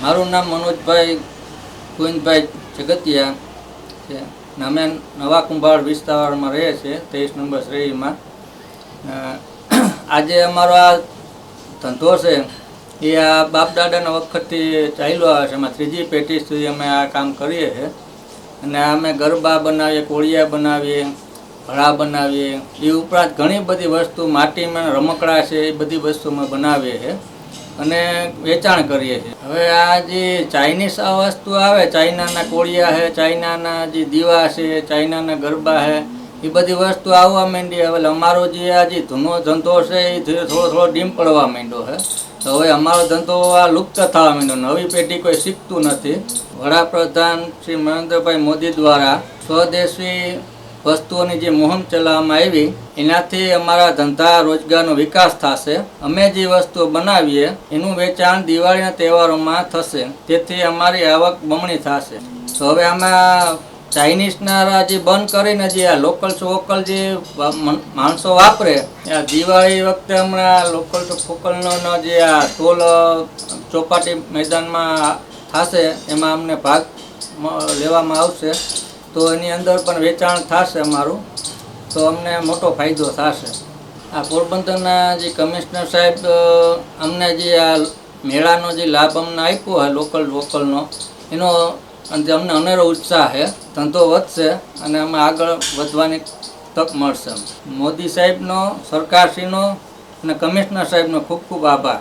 મારું નામ મનોજભાઈ ગોવિંદભાઈ જગતિયા છે. અમે નવા કુંભાર વિસ્તારમાં રહીએ છીએ ત્રેવીસ નંબર શ્રેણીમાં. આજે અમારો આ ધંધો છે, એ આ બાપ દાદાના વખતથી ચાલ્યો આવે છે. એમાં ત્રીજી પેટી સુધી અમે આ કામ કરીએ છીએ. અને અમે ગરબા બનાવીએ, કોળિયા બનાવીએ, ભળા બનાવીએ. એ ઉપરાંત ઘણી બધી વસ્તુ માટીમાં રમકડા છે, એ બધી વસ્તુ અમે બનાવીએ છીએ. અને વેચાણ કરીએ છીએ. હવે આ જે ચાઇનીઝ આ વસ્તુ આવે, ચાઇનાના કોળિયા છે ચાઇનાના જે દીવા છે, ચાઇનાના ગરબા છે એ બધી વસ્તુ આવવા માંડી. હવે અમારો જે આ જે ધૂનો ધંધો છે, એ થોડો થોડો ડીમ પડવા માંડ્યો છે તો હવે અમારો ધંધો આ લુપ્ત થવા માંડ્યો નવી પેઢી કોઈ શીખતું નથી. વડાપ્રધાન શ્રી નરેન્દ્રભાઈ મોદી દ્વારા સ્વદેશી વસ્તુઓની જે મુહિમ ચલાવવામાં આવી, એનાથી અમારા ધંધા રોજગારનો વિકાસ થશે. અમે જે વસ્તુઓ બનાવીએ, એનું વેચાણ દિવાળીના તહેવારોમાં થશે. તેથી અમારી આવક બમણી થશે. તો હવે આમાં ચાઇનીઝના જે બંધ કરીને જે આ લોકલ ટુ જે માણસો વાપરે, આ દિવાળી વખતે હમણાં લોકલ ફોકલનો જે આ ટોલ ચોપાટી મેદાનમાં થશે, એમાં અમને ભાગ લેવામાં આવશે. તો એની અંદર પણ વેચાણ થશે અમારું. તો અમને મોટો ફાયદો થશે. આ પોરબંદરના જે કમિશનર સાહેબ અમને જે આ મેળાનો જે લાભ અમને આપ્યો હોય લોકલ લોકલનો એનો અને અમને અનેરો ઉત્સાહ છે. ધંધો વધશે અને અમે આગળ વધવાની તક મળશે મોદી સાહેબનો, સરકારશ્રીનો અને કમિશનર સાહેબનો ખૂબ ખૂબ આભાર.